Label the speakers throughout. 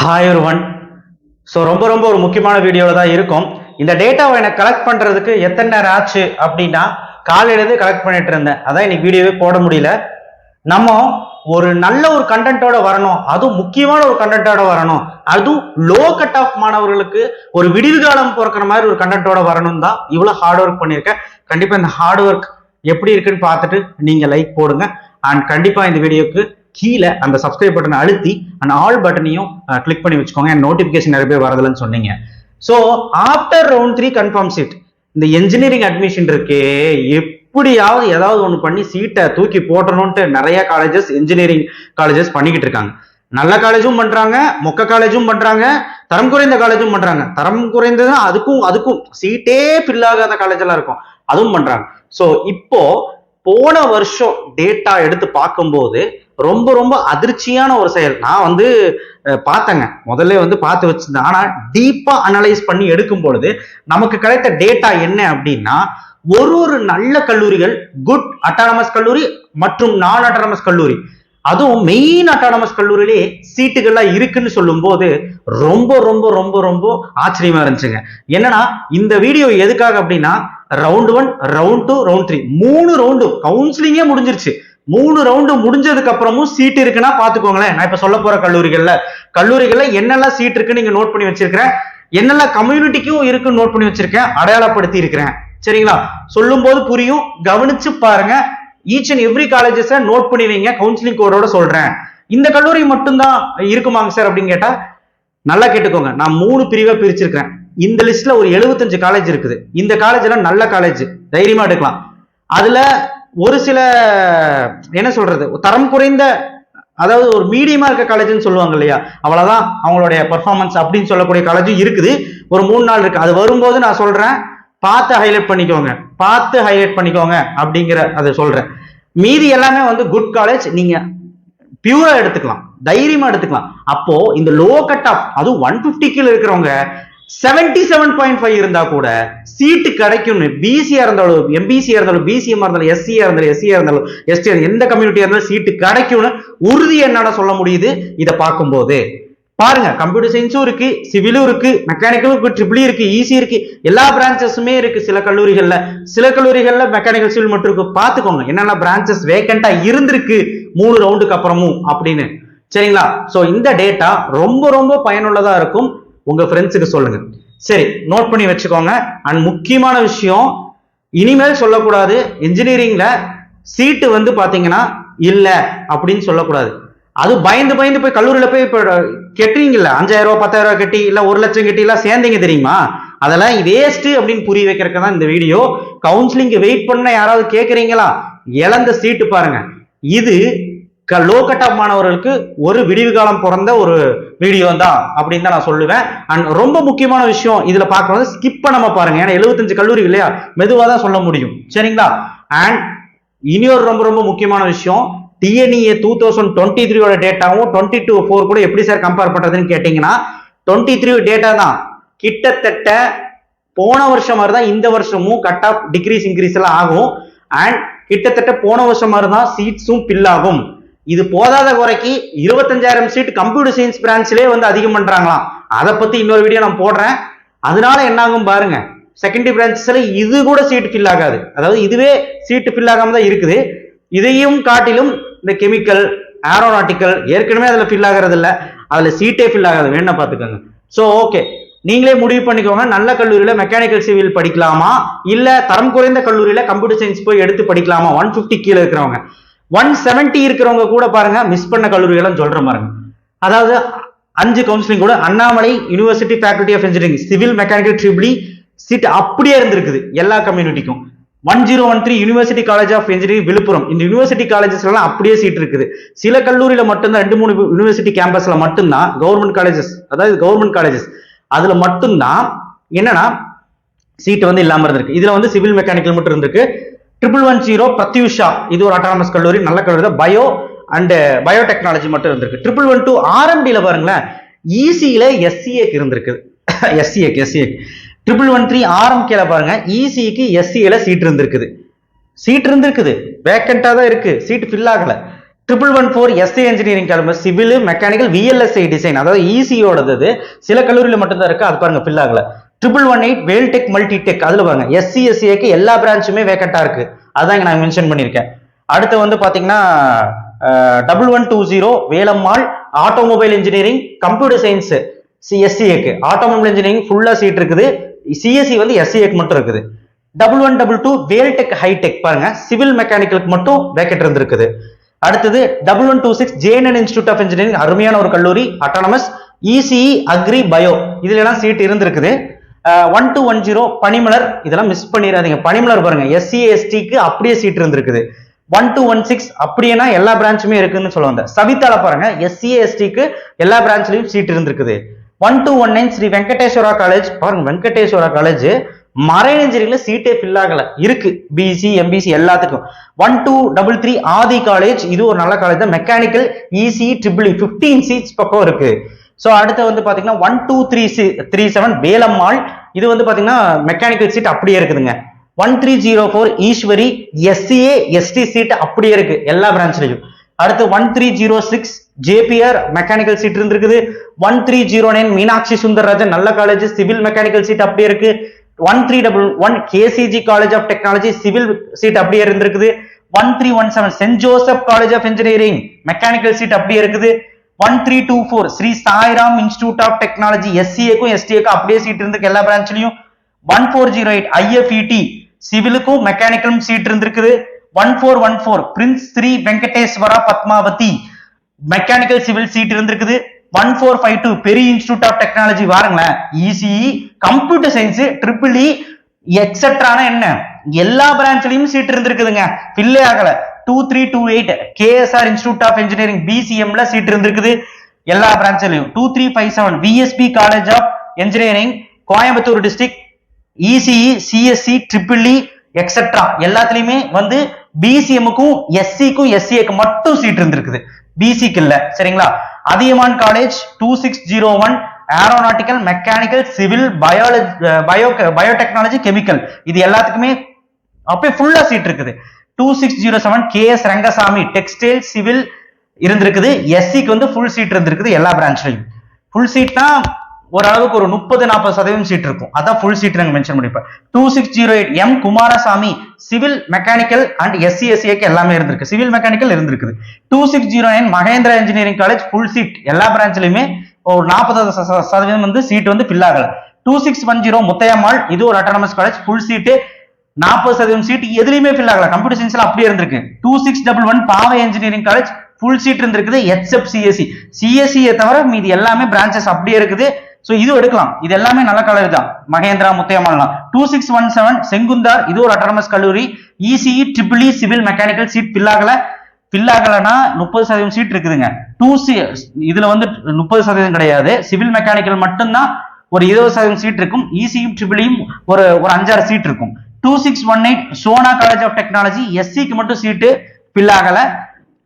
Speaker 1: Hi one so ரொம்ப ரொம்ப ஒரு முக்கியமான வீடியோவில் தான் இருக்கும். இந்த டேட்டாவை எனக்கு கலெக்ட் பண்ணுறதுக்கு எத்தனை நேரம் ஆச்சு அப்படின்னா காலையிலேருந்து கலெக்ட் பண்ணிட்டு இருந்தேன். அதான் இன்னைக்கு வீடியோவே போட முடியல. நம்ம ஒரு நல்ல ஒரு கண்டென்ட்டோட வரணும். அதுவும் முக்கியமான ஒரு கண்டென்ட்டோட வரணும். அதுவும் லோ கட் ஆஃப் மாணவர்களுக்கு ஒரு விடிவு காலம் பிறக்கிற மாதிரி ஒரு கண்டென்ட்டோட வரணும் தான் இவ்வளோ ஹார்ட் ஒர்க் பண்ணியிருக்கேன். கண்டிப்பாக இந்த ஹார்ட் ஒர்க் எப்படி இருக்குன்னு பார்த்துட்டு நீங்கள் லைக் போடுங்க. அண்ட் கண்டிப்பாக இந்த வீடியோக்கு கீழே அந்த சப்ஸ்கிரைப் பட்டனை அழுத்தி அந்த ஆல் பட்டனையும் கிளிக் பண்ணி வச்சுக்கோங்க. நோட்டிபிகேஷன் நிறைய பேர் வரதுன்னு சொன்னீங்க. So after round three confirm seat இந்த என்ஜினியரிங் அட்மிஷன் இருக்கே எப்படியாவது ஏதாவது ஒன்று பண்ணி சீட்டை தூக்கி போட்டணும்ட்டு நிறைய காலேஜஸ் என்ஜினியரிங் காலேஜஸ் பண்ணிக்கிட்டு இருக்காங்க. நல்ல காலேஜும் பண்றாங்க மொக்க காலேஜும் பண்றாங்க தரம் குறைந்த காலேஜும் பண்றாங்க. தரம் குறைந்தது அதுக்கும் அதுக்கும் சீட்டே ஃபில் ஆகாத காலேஜ் எல்லாம் இருக்கும். அதுவும் பண்றாங்க. ஸோ இப்போ போன வருஷம் டேட்டா எடுத்து பார்க்கும்போது ரொம்ப ரொம்ப அதிர்ச்சியான ஒரு செயல். நான் வந்து பார்த்தேங்க. முதல்ல வந்து பார்த்து வச்சிருந்தேன். ஆனா டீப்பா அனலைஸ் பண்ணி எடுக்கும் பொழுது நமக்கு கிடைத்த டேட்டா என்ன அப்படின்னா ஒரு ஒரு நல்ல கல்லூரிகள் குட் அட்டானமஸ் கல்லூரி மற்றும் நான் அட்டானமஸ் கல்லூரி. அதுவும் மெயின் அட்டானமஸ் கல்லூரியிலே சீட்டுகள்லாம் இருக்குன்னு சொல்லும்போது ரொம்ப ரொம்ப ரொம்ப ரொம்ப ஆச்சரியமா இருந்துச்சுங்க. என்னன்னா இந்த வீடியோ எதுக்காக அப்படின்னா round one round two round three மூணு ரவுண்டு கவுன்சிலிங்கே முடிஞ்சிருச்சு. மூணு ரவுண்டு முடிஞ்சதுக்கு அப்புறமும் சீட் இருக்குன்னா பாத்துக்கோங்களேன் நான் இப்ப சொல்ல போற கல்லூரிகள்ல. கல்லூரிகள்ல என்னெல்லாம் சீட் இருக்குன்னு நீங்க நோட் பண்ணி வச்சிருக்கிறேன். என்னெல்லாம் கம்யூனிட்டிக்கும் இருக்குன்னு நோட் பண்ணி வச்சிருக்கேன். அடையாளப்படுத்தி இருக்கிறேன் சரிங்களா? சொல்லும் போது புரியும். கவனிச்சு பாருங்க. Each and every colleges note பண்ணி வைங்க. கவுன்சிலிங் கோடோட சொல்றேன். இந்த கல்லூரி மட்டும்தான் இருக்குமாங்க சார் அப்படின்னு கேட்டா நல்லா கேட்டுக்கோங்க. நான் மூணு பிரிவா பிரிச்சிருக்கிறேன். இந்த லிஸ்ட்ல ஒரு 75 காலேஜ் இருக்குது. இந்த காலேஜ் எல்லாம் நல்ல காலேஜ் தைரியமா எடுக்கலாம். அதுல ஒரு சில என்ன சொல்றது தரம் குறைந்த அதாவது ஒரு மீடியமா இருக்க காலேஜ்னு சொல்லுவாங்க இல்லையா? அவ்வளவுதான் அவங்களுடைய பர்ஃபார்மன்ஸ் அப்படின்னு சொல்லக்கூடிய காலேஜும் இருக்குது. ஒரு மூணு நாள் இருக்கு. அது வரும்போது நான் சொல்றேன் பார்த்து ஹைலைட் பண்ணிக்கோங்க. பார்த்து ஹைலைட் பண்ணிக்கோங்க அப்படிங்கிற அதை சொல்றேன். மீதி எல்லாமே வந்து குட் காலேஜ் நீங்க பியூரா எடுத்துக்கலாம். தைரியமா எடுத்துக்கலாம். அப்போ இந்த லோ கட் ஆஃப் அதுவும் ஒன் பிப்டி கீழே இருக்கிறவங்க செவன்டி செவன் பாயிண்ட் ஃபைவ் இருந்தா கூட சீட்டு கிடைக்கும்னு பிசியா இருந்தாலும் எம்பிசியா இருந்தாலும் பிசிஎம் இருந்தாலும் எஸ்சியா இருந்தாலும் எஸ்சியா இருந்தாலும் எஸ்டி எந்த கம்யூனிட்டியா இருந்தாலும் சீட்டு கிடைக்கும்னு உறுதி என்னால சொல்ல முடியுது? இதை பார்க்கும்போது. பாருங்க கம்ப்யூட்டர் சயின்ஸும் இருக்கு சிவிலும் இருக்கு மெக்கானிக்கலும் இருக்கு ட்ரிபிளி e இருக்கு ஈஸி இருக்கு எல்லா பிரான்ச்சஸுமே இருக்கு சில கல்லூரிகள்ல. சில கல்லூரிகள்ல மெக்கானிக்கல் சிவில் மட்டும் இருக்கு. பாத்துக்கோங்க என்னென்ன பிரான்ச்சஸ் வேக்கண்டா இருந்திருக்கு மூணு ரவுண்டுக்கு அப்புறமும் அப்படின்னு. சரிங்களா? சோ இந்த டேட்டா ரொம்ப ரொம்ப பயனுள்ளதா இருக்கும். உங்க ஃப்ரெண்ட்ஸுக்கு சொல்லுங்க. சரி நோட் பண்ணி வச்சுக்கோங்க. அண்ட் முக்கியமான விஷயம் இனிமேல் சொல்லக்கூடாது. இன்ஜினியரிங்ல சீட்டு வந்து பாத்தீங்கன்னா இல்ல அப்படின்னு சொல்லக்கூடாது. அது பயந்து பயந்து போய் கல்லூரியில போய் இப்ப கெட்டுறீங்கல்ல அஞ்சாயிரம் ரூபா பத்தாயிரம் ரூபா கட்டி இல்ல ஒரு லட்சம் கட்டி எல்லாம் சேர்ந்தீங்க தெரியுமா? அதெல்லாம் வேஸ்ட் அப்படின்னு புரிய வைக்கிறதுக்கு தான் இந்த வீடியோ கவுன்சிலிங் வெயிட் பண்ண யாராவது கேட்குறீங்களா இழந்த சீட்டு பாருங்க. இது லோ கட் ஆஃப் மாணவர்களுக்கு ஒரு விடிவு காலம் பிறந்த ஒரு வீடியோ தான் அப்படின்னு தான் நான் சொல்லுவேன். அண்ட் ரொம்ப முக்கியமான விஷயம் இதுல பாக்குறது ஸ்கிப் பண்ணாம பாருங்க. ஏன்னா 75 கல்லூரி இல்லையா? மெதுவாக தான் சொல்ல முடியும். சரிங்களா? அண்ட் இனியொரு ரொம்ப ரொம்ப முக்கியமான விஷயம் டிஎன்இஏ டூ தௌசண்ட் டுவெண்ட்டி த்ரீயோட டேட்டாவும் டுவெண்ட்டி டூ ஃபோர் கூட எப்படி சார் கம்பேர் பண்றதுன்னு கேட்டீங்கன்னா டுவெண்ட்டி த்ரீ டேட்டா தான். கிட்டத்தட்ட போன வருஷம் மாதிரி தான் இந்த வருஷமும் கட் ஆஃப் டிக்ரீஸ் இன்க்ரீஸ் எல்லாம் ஆகும். அண்ட் கிட்டத்தட்ட போன வருஷம் மாதிரி தான் சீட்ஸும் ஃபில் ஆகும். இது போதாத குறைக்கு இருபத்தஞ்சாயிரம் சீட் கம்ப்யூட்டர் சயின்ஸ் பிரான்ச்லயே வந்து அதிகம் பண்றாங்களாம். அதை பத்தி இன்னொரு வீடியோ நான் போடுறேன். அதனால என்னாகும் பாருங்க. செகண்டரி பிரான்ச்சஸ்ல இது கூட சீட் ஃபில் ஆகாது. அதாவது இதுவே சீட்டு ஃபில் ஆகாம தான் இருக்குது. இதையும் காட்டிலும் இந்த கெமிக்கல் ஏரோநாட்டிக்கல் ஏற்கனவே அதுல ஃபில் ஆகிறது இல்ல. அதுல சீட்டே ஃபில் ஆகாது. வேணா பாத்துக்கோங்க சோ ஓகே நீங்களே முடிவு பண்ணிக்கோங்க. நல்ல கல்லூரியில மெக்கானிக்கல் சிவில் படிக்கலாமா? இல்ல தரம் குறைந்த கல்லூரியில கம்ப்யூட்டர் சயின்ஸ் போய் எடுத்து படிக்கலாமா? ஒன் பிப்டி கீழே இருக்கிறவங்க. ஒன் செவன்டி இருக்கிறவங்க கூட பாருங்க மிஸ் பண்ண கல்லூரிகளும் சொல்ற பாருங்க அதாவது அஞ்சு கவுன்சிலிங் கூட Annamalai university faculty of engineering civil mechanical triple E seat அப்படியே இருந்திருக்குது எல்லா கம்யூனிட்டிக்கும் one zero one three university college of engineering Villupuram. இந்த யூனிவர்சிட்டி காலேஜஸ்லாம் அப்படியே சீட் இருக்குது. சில கல்லூரியில் மட்டும்தான் ரெண்டு மூணு யூனிவர்சிட்டி கேம்பஸில் மட்டும்தான் கவர்மெண்ட் காலேஜஸ் அதாவது கவர்மெண்ட் காலேஜஸ் அதில் மட்டும்தான் என்னன்னா சீட் வந்து இல்லாமல் இருந்திருக்கு. இதில் வந்து சிவில் மெக்கானிக்கல் மட்டும் இருந்திருக்கு. ட்ரிபிள் ஒன் ஜீரோ பிரத்யூஷா இது ஒரு அட்டானமஸ் கல்லூரி நல்ல கல்லூரி தான். பயோ அண்ட் பயோடெக்னாலஜி மட்டும் இருந்திருக்கு. ட்ரிபிள் ஒன் டூ ஆர்எம்டியில் பாருங்களேன். ஈசியில் எஸ்சிஏக்கு இருந்திருக்கு. எஸ்சிஏக்கு எஸ்சிஏக்கு ட்ரிபிள் ஒன் த்ரீ ஆர்எம்கேல பாருங்க. இசிக்கு எஸ்சிஏல சீட் இருந்திருக்குது. சீட் இருந்திருக்குது. வேக்கண்டாக தான் இருக்கு. சீட் ஃபில் ஆகலை. Triple one four SA engineering கிளம்பு சிவில் மெக்கானிக்கல் விஎல்எஸ்ஐ டிசைன் அதாவது ஈசியோடது சில கல்லூரியில் மட்டும்தான் இருக்குது அது பாருங்க ஃபில் ஆகலை. Triple one eight Veltech multi tech அதுல பாருங்க. எஸ்சி எஸ்சிஏக்கு எல்லா பிரான்ச்சுமே வேக்கண்டா இருக்கு. அதான் இங்க நான் மென்ஷன் பண்ணியிருக்கேன். அடுத்து வந்து பாத்தீங்கன்னா double one two zero Velammal automobile engineering computer science எஸ்சிஏக்கு automobile engineering ஃபுல்லா சீட் இருக்குது. சிஎஸ்சி வந்து எஸ்சிஏக்கு மட்டும் இருக்குது. Double one double two Veltech high tech பாருங்க. சிவில் மெக்கானிக்கலுக்கு மட்டும் வேக்கெட் இருந்திருக்குது. அடுத்தது double one two six JNN institute of engineering அருமையான ஒரு கல்லூரி அட்டானமஸ் இசிஇ அக்ரி பயோ இதுல எல்லாம் சீட் இருந்திருக்குது. One two one zero Panimalar இதெல்லாம் மிஸ் பண்ணிடாதீங்க பனிமலர் பாருங்க எஸ்சி எஸ்டிக்கு அப்படியே சீட் இருந்திருக்குது. ஒன் டூ ஒன் சிக்ஸ் அப்படியேனா எல்லா பிரான்ச்சுமே இருக்குன்னு சொல்லுவாங்க சவிதால பாருங்க எஸ்சி எஸ்டிக்கு எல்லா பிரான்ச்லயும் சீட் இருந்திருக்குது. One two one nine Sri Venkateswara college பாருங்க வெங்கடேஸ்வரா காலேஜ் மரைன் சீட்டே ஃபில் ஆகல. இருக்கு பிசி எம்பிசி எல்லாத்துக்கும். One two double three Adhi college இது ஒரு நல்ல காலேஜ் தான். Mechanical EC triple fifteen seats பக்கம் இருக்கு. ஸோ அடுத்து வந்து பார்த்தீங்கன்னா one two three C three seven Velammal. இது வந்து பார்த்தீங்கன்னா மெக்கானிக்கல் சீட் அப்படியே இருக்குதுங்க. One three zero four Eswari SCA ST seat அப்படியே இருக்கு. எல்லா பிரான்ச்லையும் அடுத்து one three zero six JBR mechanical seat இருந்திருக்குது. One three zero nine Meenakshi Sundararajan நல்ல காலேஜ் சிவில் மெக்கானிக்கல் சீட் அப்படியே இருக்கு. One three double one KCG college of technology civil seat அப்படியே இருந்திருக்குது. One three one seven saint Joseph college of engineering mechanical seat அப்படியே இருக்குது. One three two four Sri Sairam institute of technology எஸ்சிஏக்கும் எஸ்டிஏக்கும் அப்படியே seat இருந்திருக்கு எல்லா பிரான்ச்லயும் one four zero eight IFET சிவிலுக்கும் மெக்கானிக்கலும் seat இருந்திருக்குது. One four one four prince Sri Venkateswara Padmavathi mechanical civil seat இருந்திருக்குது. One four five two பெரிய institute of technology பாருங்களேன் ECE computer science triple E எக்ஸெட்ரான என்ன? எல்லா பிரான்ச்லயும் சீட் இருந்திருக்குதுங்க. ஃபில்லே ஆகல. Two three two eight KSR institute of engineering பிசிஎம்ல seat இருந்திருக்குது. எல்லா பிரான்ச்லையும் two three five seven VSB college of engineering Coimbatore district ECE CSC triple E et cetera எல்லாத்துலயுமே வந்து பிசிஎம்முக்கும் எஸ்சிக்கும் எஸ்சிஏக்கு மட்டும் சீட் இருந்திருக்குது. பிசிக்கு இல்ல. சரிங்களா? Adhiyaman college two six zero one aeronautical mechanical civil biology bio biotechnology chemical இது எல்லாத்துக்குமே அப்படியே ஃபுல்லா சீட் இருக்குது. Two six zero seven K S Rangasamy textile civil இருந்திருக்குது. எஸ்சிக்கு வந்து ஃபுல் சீட் இருந்திருக்குது எல்லா பிரான்ச்லையும் ஃபுல் சீட்னா ஓரளவுக்கு ஒரு முப்பது நாற்பது சதவீதம் சீட் இருக்கும். அதான் ஃபுல் சீட் நாங்கள் மென்ஷன் பண்ணிப்போம் two six zero eight M Kumarasamy civil mechanical and SC எஸ்சிஏக்கு எல்லாமே இருந்திருக்கு. சிவில் மெக்கானிக்கல் இருந்திருக்குது. Two six zero nine Mahendra engineering college full seat எல்லா பிரான்ச்லையுமே ஒரு நாற்பது சதவீதம் வந்து சீட் வந்து ஃபில் ஆகலை. Two six one zero Muthayammal இது ஒரு அட்டானமஸ் காலேஜ் ஃபுல் சீட்டு நாற்பது சதவீதம் சீட் எதுலையுமே ஃபில் ஆகல. கம்ப்யூட்டர் சயின்ஸ்ல அப்படியே இருந்திருக்கு. Two six double one Paavai engineering college full seat இருந்திருக்குது எச்எப் சிஎஸ்சி சிஎஸ்சியை தவிர மீதி எல்லாமே பிரான்ச்சஸ் அப்படியே இருக்குது. ஸோ இது எடுக்கலாம். இது எல்லாமே நல்ல காலேஜ் தான். Mahendra முத்தையம்மாள்லாம். Two six one seven Sengunthar இது ஒரு அட்டானமஸ் கல்லூரி. ECE triple civil mechanical seat fill ஆகல. ஃபில் ஆகலன்னா முப்பது சதவீதம் சீட் இருக்குதுங்க. டூ சி இதுல வந்து முப்பது சதவீதம் கிடையாது. சிவில் மெக்கானிக்கல் மட்டும்தான் ஒரு இருபது சதவீதம் சீட் இருக்கும். இசியும் e ட்ரிபிளியும் ஒரு ஒரு அஞ்சாறு சீட் இருக்கும். Two six one eight Sona college of technology எஸ்சிக்கு மட்டும் seat fill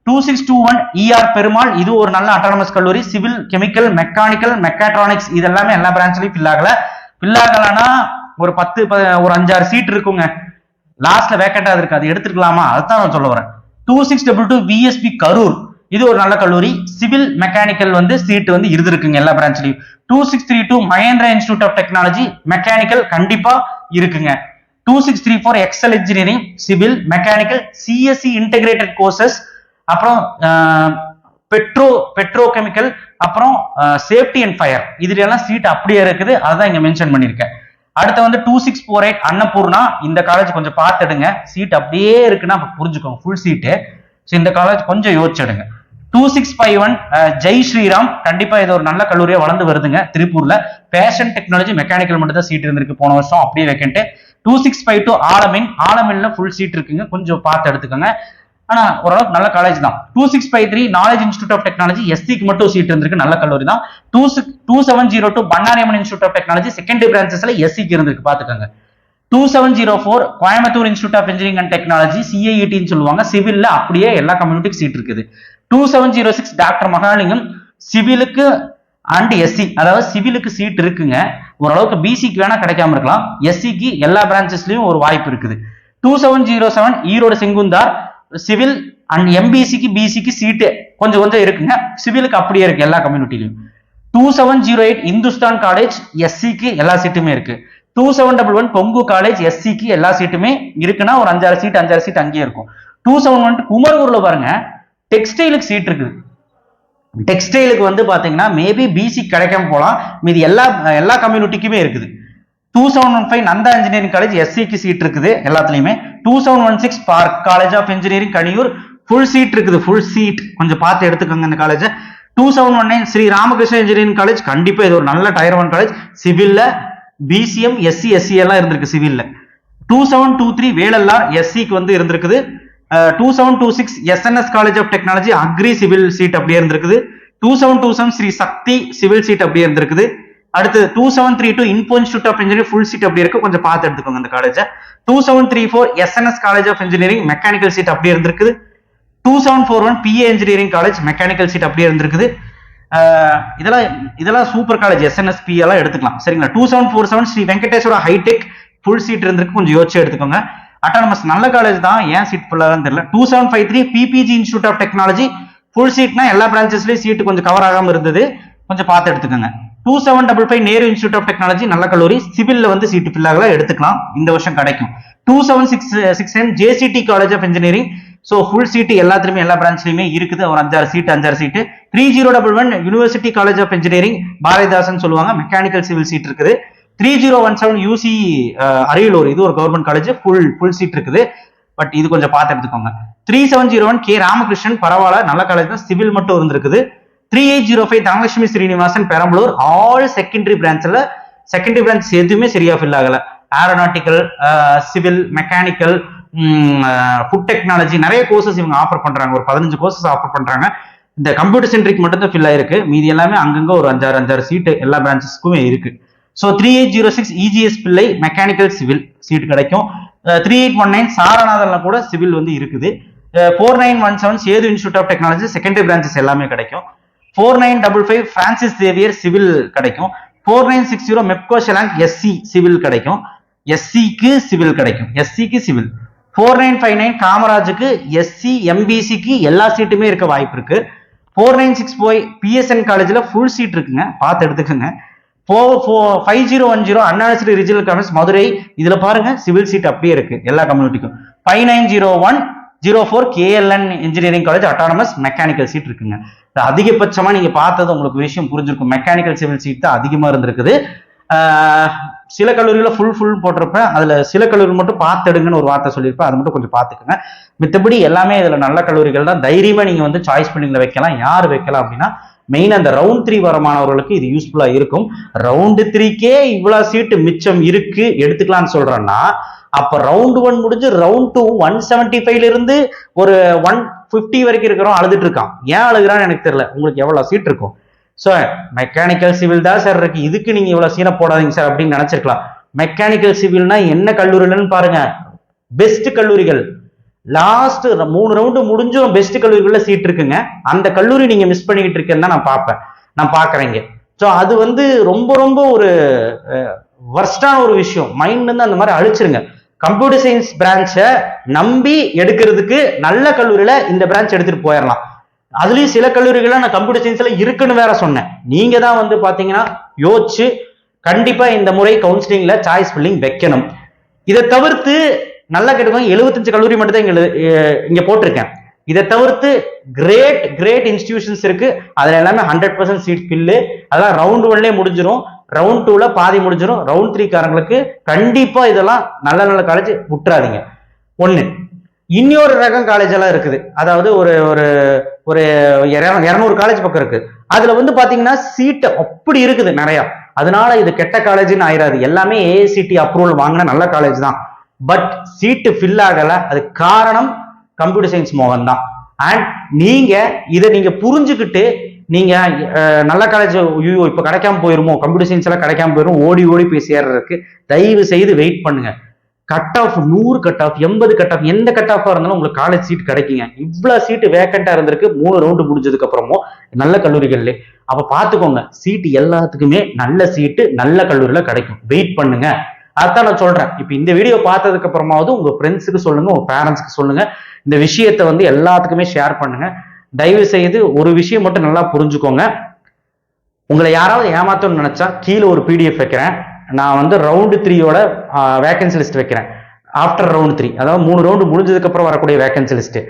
Speaker 1: two six two one ER Perumal இது ஒரு நல்ல அட்டானமஸ் கல்லூரி. சிவில் கெமிக்கல் மெக்கானிக்கல் மெக்காட்ரானிக்ஸ் இது எல்லாமே எல்லா பிரான்ச்லயும் ஃபில் ஆகல ஃபில் ஒரு பத்து ப- ஒரு அஞ்சாறு சீட் இருக்குங்க. லாஸ்ட்ல வேக்கண்டா இருக்கு. அது எடுத்துக்கலாமா அதுதான் நான் சொல்ல வரேன். Two six double two VSB Karur. இது ஒரு நல்ல கல்லூரி. சிவில் மெக்கானிக்கல் வந்து சீட் வந்து இருந்திருக்குங்க எல்லா பிரான்ச்லயும் two six three two Mahendra institute of technology mechanical கண்டிப்பா இருக்குங்க. Two six three four Excel engineering civil mechanical CSC integrated courses அப்புறம் பெட்ரோ பெட்ரோ கெமிக்கல் அப்புறம் சேஃப்டி அண்ட் ஃபயர் இதுல எல்லாம் சீட் அப்படியே இருக்குது. அதுதான் இங்க மென்ஷன் பண்ணியிருக்கேன். அடுத்து வந்து two six four eight Annapoorna இந்த காலேஜ் கொஞ்சம் பார்த்துடுங்க. சீட் அப்படியே இருக்குன்னா புரிஞ்சுக்கோங்க. ஃபுல் சீட்டு ஸோ இந்த காலேஜ் கொஞ்சம் யோசிச்சிடுங்க two six five one Jai Sriram கண்டிப்பா இது ஒரு நல்ல கல்லூரியா வளர்ந்து வருதுங்க. திருப்பூர்ல ஃபேஷன் டெக்னாலஜி மெக்கானிக்கல் மட்டும் தான் சீட் இருந்திருக்கு. போன வருஷம் அப்படியே vacant two six five two Alameen. ஆலமின்ல full seat இருக்குங்க. கொஞ்சம் பார்த்து எடுத்துக்கோங்க. ஆனா ஓரளவுக்கு நல்ல காலேஜ் தான். Two six five three knowledge institute of technology எஸ்சிக்கு மட்டும் சீட் இருந்திருக்கு. நல்ல கல்லூரி தான். Two six two seven zero two Bannariamman institute of technology secondary பிரான்ச்சஸ்ல எஸ்சிக்கு இருந்திருக்கு. பாத்துக்கோங்க two seven zero four Coimbatore institute of engineering and technology சிஐஇடின்னு சொல்லுவாங்க. சிவில்ல அப்படியே எல்லா கம்யூனிட்டிக்கு சீட் இருக்குது. Two seven zero six doctor Mahalingam சிவிலுக்கு and SC அதாவது சிவிலுக்கு சீட் இருக்குங்க. ஓரளவுக்கு பிசிக்கு வேணா கிடைக்காம இருக்கலாம். எஸ்சிக்கு எல்லா பிரான்ச்சஸ்லயும் ஒரு வாய்ப்பு இருக்குது. Two seven zero seven Erode Sengunthar civil and எம்பிசிக்கு பிசிக்கு சீட்டு கொஞ்சம் கொஞ்சம் இருக்குங்க. சிவிலுக்கு அப்படியே இருக்கு எல்லா கம்யூனிட்டிலையும் two seven zero eight Hindustan college எஸ்சிக்கு எல்லா சீட்டுமே இருக்கு. Two seven double one Kongu college எஸ்சிக்கு எல்லா சீட்டுமே இருக்குன்னா ஒரு அஞ்சாறு சீட் அஞ்சாறு சீட் அங்கேயே இருக்கும். டூ செவன் ஒன் குமரூர்ல பாருங்க. டெக்ஸ்டைலுக்கு சீட் இருக்குது டெக்ஸ்டைலுக்கு வந்து பார்த்தீங்கன்னா மேபி பிசி கிடைக்காம போகலாம் மீதி எல்லா எல்லா கம்யூனிட்டிக்குமே இருக்குது. Two seven one five Nandha engineering college எஸ்சிக்கு சீட் இருக்குது எல்லாத்துலேயுமே. Two seven one six Park college of engineering Kaniyur full seat இருக்குது. ஃபுல் சீட் கொஞ்சம் பார்த்து எடுத்துக்கோங்க இந்த college two seven one nine Sri Ramakrishna engineering college கண்டிப்பாக இது ஒரு நல்ல டயர் ஒன் காலேஜ் சிவிலில் பிசிஎம் எஸ்சி எஸ்சி எல்லாம் இருந்திருக்கு சிவிலில் two seven two three Vellalar எஸ்சிக்கு வந்து இருந்திருக்குது. Two seven two six SNS college of technology agri civil seat அப்படியே இருந்திருக்குது. Two seven two seven Sri Sakthi civil seat அப்படியே இருந்திருக்குது. அடுத்து two seven three two Info institute of engineering full seat அப்படி இருக்கு. கொஞ்சம் பார்த்து எடுத்துக்கோங்க அந்த college two seven three four SNS college of engineering mechanical seat அப்படியே இருந்திருக்குது. Two seven four one PA engineering college mechanical seat அப்படியே இருந்திருக்குது. இதெல்லாம் இதெல்லாம் சூப்பர் காலேஜ் எஸ்என்எஸ்பி எல்லாம் எடுத்துக்கலாம். சரிங்களா? Two seven four seven Sri Venkateswara high tech full seat இருந்திருக்கு. கொஞ்சம் யோசிச்சு எடுத்துக்கோங்க. அட்டானமஸ் நல்ல காலேஜ் தான். ஏன் சீட் ஃபுல்லாக தெரியல. Two seven five three PPG institute of technology full சீட்னா எல்லா பிரான்ச்சஸ்லயும் சீட்டு கொஞ்சம் கவர் ஆகாம இருந்தது. கொஞ்சம் பார்த்து எடுத்துக்கோங்க. Two seven double five Nehru institute of technology நல்ல கல்லூரி. சிவில்ல வந்து சீட் ஃபில்லாகலாம் எடுத்துக்கலாம். இந்த வருஷம் கிடைக்கும். Two seven six six nine JCT college of engineering so full seat எல்லாத்துலையுமே எல்லா பிரான்ச்லையுமே இருக்குது. ஒரு அஞ்சாறு சீட்டு அஞ்சாறு seat three zero double one university college of engineering Bharathidasan சொல்லுவாங்க. மெக்கானிக்கல் சிவில் சீட் இருக்குது. Three zero one seven UC Ariyalur. இது ஒரு government college full full seat இருக்குது. பட் இது கொஞ்சம் பார்த்து எடுத்துக்கோங்க. Three seven zero one K Ramakrishnan பரவாயில்ல நல்ல காலேஜ் தான். சிவில் மட்டும் இருந்திருக்குது. Three eight zero five Dhanalakshmi Srinivasan Perambalur. All secondary பிரான்ச்சில் secondary branch எதுவுமே சரியா ஃபில் ஆகல. Aeronautical civil mechanical food technology நிறைய கோர்சஸ் இவங்க ஆஃபர் பண்றாங்க. ஒரு பதினஞ்சு கோர்சஸ் ஆஃபர் பண்றாங்க. இந்த கம்ப்யூட்டர் சென்ட்ரிக் மட்டும் தான் ஃபில் ஆயிருக்கு. மீதி எல்லாமே அங்கங்க ஒரு அஞ்சாறு அஞ்சாறு சீட்டு எல்லா பிரான்ச்சஸ்க்குமே இருக்கு. So three eight zero six EGS Pillai mechanical civil seat கிடைக்கும். த்ரீ எயிட் ஒன் நைன் சாரநாதன்ல கூட சிவில் வந்து இருக்குது. Four nine one seven Sethu institute of technology secondary branches எல்லாமே கிடைக்கும். Four nine double five Francis Xavier civil கிடைக்கும். Four nine six zero Mepco Schlenk SC civil கிடைக்கும். எஸ்சிக்கு சிவில் கிடைக்கும். எஸ்சிக்கு civil four nine five nine காமராஜுக்கு SC எம்பிசிக்கு எல்லா சீட்டுமே இருக்க வாய்ப்பு இருக்கு. ஃபோர் நைன் சிக்ஸ் போய் பிஎஸ்என் காலேஜில் ஃபுல் சீட் இருக்குங்க. பார்த்து எடுத்துக்கோங்க. Four four five zero one zero அண்ணாசிரி regional college Madurai இதில் பாருங்க சிவில் சீட் அப்படியே இருக்கு எல்லா கம்யூனிட்டிக்கும் five nine zero one zero four KLN engineering college autonomous mechanical seat இருக்குங்க. அதிகபட்சமாக அதிகபட்சமா நீங்க பார்த்தது உங்களுக்கு விஷயம் புரிஞ்சிருக்கும். மெக்கானிக்கல் சிவில் சீட் தான் அதிகமா இருந்திருக்குது. சில கல்லூரியில் ஃபுல் ஃபுல் போட்டிருப்பேன். அதில் சில கல்லூரி மட்டும் பார்த்துடுங்கன்னு ஒரு வார்த்தை சொல்லியிருப்பேன். அதை மட்டும் கொஞ்சம் பார்த்துக்கோங்க. மித்தபடி எல்லாமே இதில் நல்ல கல்லூரிகள் தான். தைரியமாக நீங்கள் வந்து சாய்ஸ் பண்ணிங்களை வைக்கலாம். யார் வைக்கலாம் அப்படின்னா மெயின் அந்த ரவுண்ட் த்ரீ வர மாணவர்களுக்கு இது யூஸ்ஃபுல்லா இருக்கும். ரவுண்டு த்ரீக்கே இவ்வளவு சீட்டு மிச்சம் இருக்கு. எடுத்துக்கலாம்னு சொல்றேன்னா அப்ப ரவுண்ட் ஒன் முடிஞ்சு ரவுண்ட் டூ ஒன் செவன்டி ஃபைவ்ல இருந்து ஒரு ஒன் பிப்டி வரைக்கும் இருக்கிறோம் அழுதுட்டு இருக்கான். ஏன் அழுகுறான்னு எனக்கு தெரியல. உங்களுக்கு எவ்வளவு சீட் இருக்கும்? ஸோ மெக்கானிக்கல் சிவில் தான் சார் இருக்கு. இதுக்கு நீங்க இவ்வளவு சீனை போடாதீங்க சார் அப்படின்னு நினைச்சிருக்கலாம். மெக்கானிக்கல் சிவில்னா என்ன கல்லூரிலன்னு பாருங்க. பெஸ்ட் கல்லூரிகள். லாஸ்ட் மூணு ரவுண்டு முடிஞ்சும் பெஸ்ட் கல்லூரிகளில் சீட் இருக்குங்க. அந்த கல்லூரி நீங்க மிஸ் பண்ணிக்கிட்டு இருக்கேன்னு தான் நான் பார்ப்பேன் நான் பாக்குறேங்க. ஸோ அது வந்து ரொம்ப ரொம்ப ஒரு வர்ஸ்டான ஒரு விஷயம். மைண்ட் வந்து அந்த மாதிரி அழிச்சிருங்க. கம்ப்யூட்டர் சயின்ஸ் பிரான்ச்சை நம்பி எடுக்கிறதுக்கு நல்ல கல்லூரியில இந்த பிரான்ச் எடுத்துட்டு போயிடலாம் அதுலயும் சில கல்லூரிகள்லாம் நான் கம்ப்யூட்டர் சயின்ஸ்ல இருக்குன்னு வேற சொன்னேன். நீங்க தான் வந்து பாத்தீங்கன்னா யோசிச்சு கண்டிப்பா இந்த முறை கவுன்சிலிங்ல சாய்ஸ் ஃபில்லிங் வைக்கணும். இதை தவிர்த்து நல்லா கேட்டுக்கோங்க. எழுபத்தஞ்சு கல்லூரி மட்டும் தான் இங்க இங்கே போட்டிருக்கேன். இதை தவிர்த்து கிரேட் கிரேட் இன்ஸ்டிடியூஷன்ஸ் இருக்கு. அதுல எல்லாமே ஹண்ட்ரட் பர்சன்ட் சீட் ஃபில்லு அதெல்லாம் ரவுண்ட் ஒன்லேயே முடிஞ்சிடும் ரவுண்ட் டூல பாதி முடிஞ்சிடும் ரவுண்ட் த்ரீ காரங்களுக்கு கண்டிப்பா இதெல்லாம் நல்ல நல்ல காலேஜ் விட்டுறாதீங்க. ஒண்ணு இன்னொரு ரகம் காலேஜ் எல்லாம் இருக்குது. அதாவது ஒரு ஒரு ஒரு இரநூறு காலேஜ் பக்கம் இருக்கு. அதுல வந்து பாத்தீங்கன்னா சீட்டு அப்படி இருக்குது நிறையா. அதனால இது கெட்ட காலேஜ்னு ஆயிராது. எல்லாமே ஏஐசிடி அப்ரூவல் வாங்கின நல்ல காலேஜ் தான். பட் சீட்டு ஃபில் ஆகலை. அது காரணம் கம்ப்யூட்டர் சயின்ஸ் மோகன் தான். அண்ட் நீங்கள் இதை நீங்கள் புரிஞ்சுக்கிட்டு நீங்கள் நல்ல காலேஜ் ஐயோ இப்போ கிடைக்காம போயிருமோ? கம்ப்யூட்டர் சயின்ஸ் எல்லாம் கிடைக்காம போயிரும்? ஓடி ஓடி போய் சேர்றதுக்கு தயவு செய்து வெயிட் பண்ணுங்க. கட் ஆஃப் நூறு கட் ஆஃப் எண்பது கட் ஆஃப் எந்த கட் ஆஃபாக இருந்தாலும் உங்களுக்கு காலேஜ் சீட் கிடைக்குங்க. இவ்வளோ சீட்டு வேக்கண்டாக இருந்திருக்கு. மூணு ரவுண்டு முடிஞ்சதுக்கு அப்புறமும் நல்ல கல்லூரிகள்ல. அப்போ பார்த்துக்கோங்க சீட்டு எல்லாத்துக்குமே நல்ல சீட்டு நல்ல கல்லூரியில் கிடைக்கும். வெயிட் பண்ணுங்க. அதான் நான் சொல்றேன். இப்போ இந்த வீடியோ பார்த்ததுக்கு அப்புறமாவது உங்க ஃப்ரெண்ட்ஸுக்கு சொல்லுங்க உங்க பேரண்ட்ஸ்க்கு சொல்லுங்க. இந்த விஷயத்தை வந்து எல்லாத்துக்குமே ஷேர் பண்ணுங்க. தயவு செய்து ஒரு விஷயம் மட்டும் நல்லா புரிஞ்சுக்கோங்க. உங்களை யாராவது ஏமாத்தணும்னு நினைச்சா கீழே ஒரு பிடிஎஃப் வைக்கிறேன். நான் வந்து ரவுண்டு த்ரீயோட வேகன்சி லிஸ்ட் வைக்கிறேன். ஆஃப்டர் ரவுண்ட் த்ரீ அதாவது மூணு ரவுண்டு முடிஞ்சதுக்கு அப்புறம் வரக்கூடிய வேகன்சி லிஸ்ட்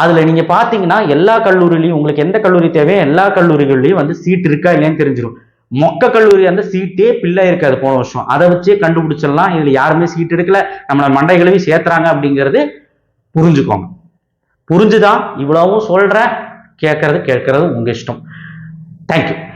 Speaker 1: அதுல நீங்க பாத்தீங்கன்னா எல்லா கல்லூரிலையும் உங்களுக்கு எந்த கல்லூரி தேவையோ எல்லா கல்லூரிகள்லையும் வந்து சீட் இருக்கா இல்லையான்னு தெரிஞ்சிடும் மொக்க கல்லூரி அந்த சீட்டே பிள்ளை இருக்காது போன வருஷம். அதை வச்சே கண்டுபிடிச்சிடலாம். இதுல யாருமே சீட் எடுக்கல. நம்மள மண்டைகளையும் சேர்த்துறாங்க அப்படிங்கிறது புரிஞ்சுக்கோங்க. புரிஞ்சுதான் இவ்வளவும் சொல்கிறேன் கேட்கறது கேட்கறது உங்க இஷ்டம். தேங்க்யூ